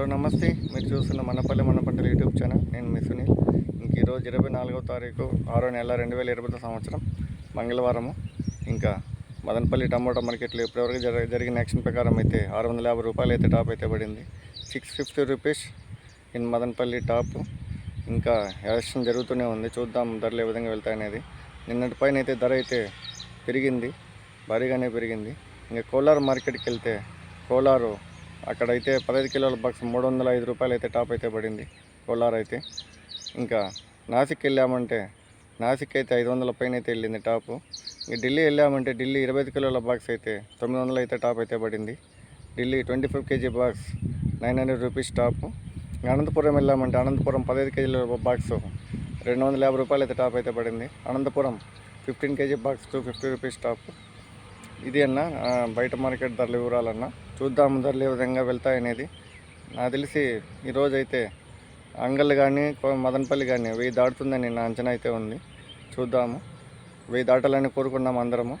Hello నమస్తే. మీరు చూస్తున్న మనపల్లి మన పంటల యూట్యూబ్ ఛానల్. నేను మీ సునీల్. ఇంక ఈరోజు ఇరవై నాలుగో తారీఖు ఆరో నెల రెండు వేల ఇరవై సంవత్సరం మంగళవారము. ఇంకా మదనపల్లి టమోటా మార్కెట్లో ఇప్పటివరకు జర జరిగిన యాక్షన్ ప్రకారం అయితే ఆరు వందల యాభై రూపాయలు అయితే టాప్ అయితే పడింది. Six fifty rupees in Madanapalle top. ఇంకా యాక్షన్ జరుగుతూనే ఉంది. చూద్దాం ధరలు ఏ విధంగా వెళ్తాయనేది నిన్నటి పైన అయితే ధర అయితే పెరిగింది. భారీగానే పెరిగింది. ఇంకా కోలార్ మార్కెట్కి వెళ్తే కోలారు అక్కడైతే పదహైదు కిలోల బాక్స్ మూడు వందల ఐదు రూపాయలు అయితే టాప్ అయితే పడింది కోలార్ అయితే. ఇంకా నాసిక్ వెళ్ళామంటే నాసిక్ అయితే ఐదు వందల పైన అయితే వెళ్ళింది టాపు ఇంక ఢిల్లీ వెళ్ళామంటే ఢిల్లీ ఇరవై ఐదు కిలోల బాక్స్ అయితే తొమ్మిది వందలు అయితే టాప్ అయితే పడింది. Delhi twenty five KG box nine hundred rupees top ఇంకా అనంతపురం వెళ్ళామంటే అనంతపురం పదహైదు కేజీల బాక్స్ రెండు వందల యాభై రూపాయలు అయితే టాప్ అయితే పడింది. Anantapur fifteen KG box two fifty rupees top ఇది అన్న బయట మార్కెట్ ధరలు వివరాలన్న. చూద్దాం ధరలు ఏ విధంగా వెళ్తాయనేది నాకు తెలిసి ఈరోజు అయితే అంగల్ కానీ మదనపల్లి కానీ వెయ్యి దాటుతుందని నా అంచనా అయితే ఉంది. చూద్దాము. వెయ్యి దాటాలని కోరుకున్నాం అందరము.